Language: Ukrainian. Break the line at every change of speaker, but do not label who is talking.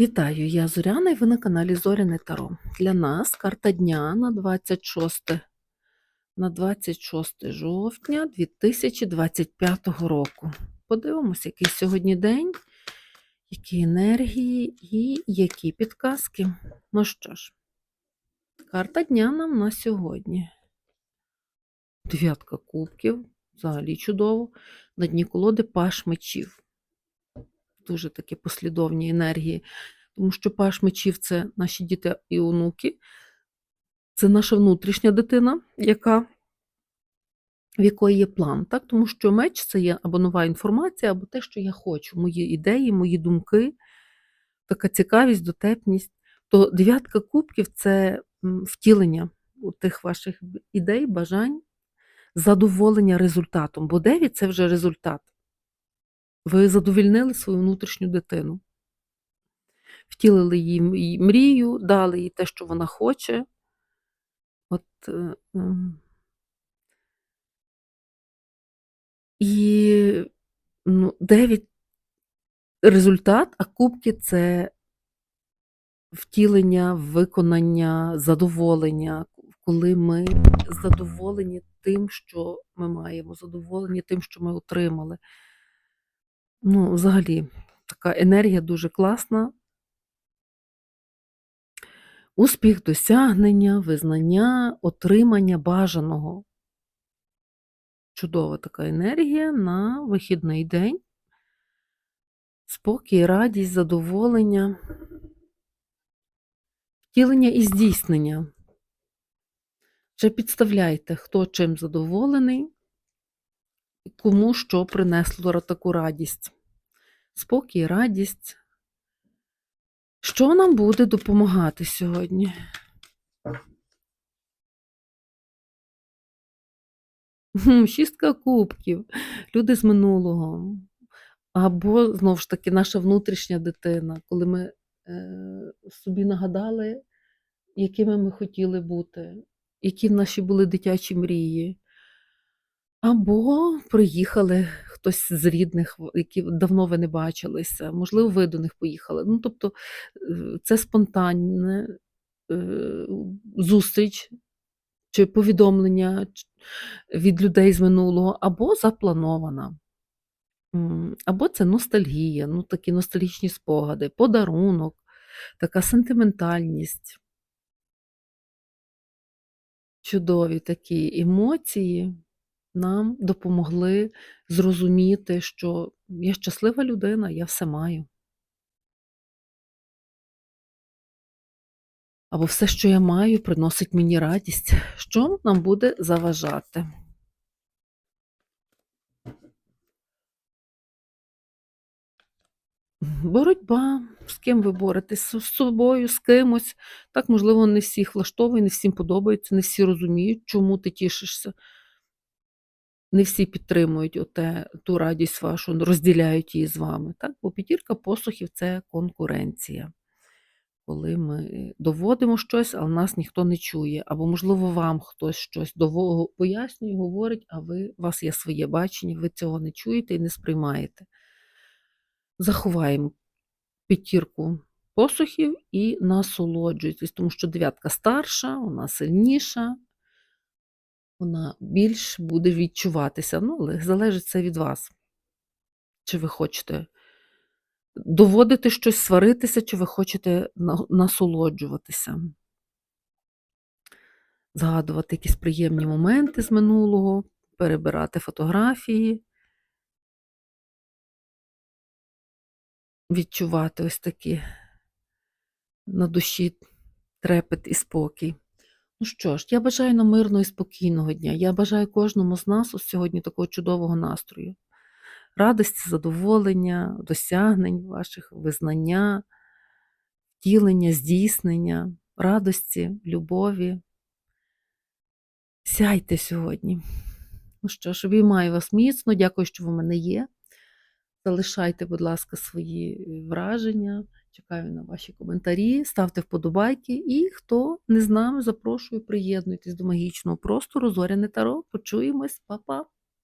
Вітаю, я Зоряна і ви на каналі Зоряне Таро. Для нас карта дня на 26, на 26 жовтня 2025 року. Подивимося, який сьогодні день, які енергії і які підказки. Ну що ж, карта дня нам на сьогодні. Дев'ятка кубків, взагалі чудово. На дні колоди паш мечів дуже такі послідовні енергії, тому що паш мечів це наші діти і онуки, це наша внутрішня дитина, яка, в якої є план. Так? Тому що меч це є або нова інформація, або те, що я хочу, мої ідеї, мої думки, така цікавість, дотепність. То дев'ятка кубків це втілення тих ваших ідей, бажань, задоволення результатом, бо дев'ять це вже результат. Ви задовільнили свою внутрішню дитину, втілили їй мрію, дали їй те, що вона хоче. От, е, ем. І ну, дев'ять результат, а кубки це втілення, виконання, задоволення, коли ми задоволені тим, що ми маємо, задоволені тим, що ми отримали. Ну, взагалі, така енергія дуже класна. Успіх, досягнення, визнання, отримання бажаного. Чудова така енергія на вихідний день. Спокій, радість, задоволення, втілення і здійснення. Вже підставляйте, хто чим задоволений, кому що принесло таку радість спокій, радість. Що нам буде допомагати сьогодні? Шістка кубків, люди з минулого. Або, знову ж таки, наша внутрішня дитина, коли ми е, собі нагадали, якими ми хотіли бути, які наші були дитячі мрії. Або приїхали хтось з рідних, які давно ви не бачилися, можливо, ви до них поїхали. Ну, тобто е, це спонтанне е, зустріч чи повідомлення від людей з минулого, або запланована. Або це ностальгія, ну такі ностальгічні спогади, подарунок, така сентиментальність. Чудові такі емоції нам допомогли зрозуміти, що я щаслива людина, я все маю. Або все, що я маю, приносить мені радість, що нам буде заважати. Боротьба, з ким ви боретесь, з собою, з кимось. Так, можливо, не всіх влаштовує, не всім подобається, не всі розуміють, чому ти тішишся не всі підтримують оте, ту радість вашу, розділяють її з вами. Так? Бо п'ятірка посухів це конкуренція. Коли ми доводимо щось, а нас ніхто не чує. Або, можливо, вам хтось щось пояснює, говорить, а ви, у вас є своє бачення, ви цього не чуєте і не сприймаєте. Заховаємо п'ятірку посухів і насолоджуйтесь, тому що дев'ятка старша, вона сильніша, вона більш буде відчуватися. Ну, але залежить це від вас. Чи ви хочете доводити щось, сваритися, чи ви хочете насолоджуватися, згадувати якісь приємні моменти з минулого, перебирати фотографії, відчувати ось такі на душі трепет і спокій. Ну що ж, я бажаю нам мирного і спокійного дня. Я бажаю кожному з нас сьогодні такого чудового настрою, радості, задоволення, досягнень ваших, визнання, втілення, здійснення, радості, любові. Сяйте сьогодні. Ну що ж, обіймаю вас міцно, дякую, що ви в мене є. Залишайте, будь ласка, свої враження. Чекаю на ваші коментарі, ставте вподобайки. І хто не з нами, запрошую, приєднуйтесь до магічного простору. Зоряне Таро. Почуємось, Па-па!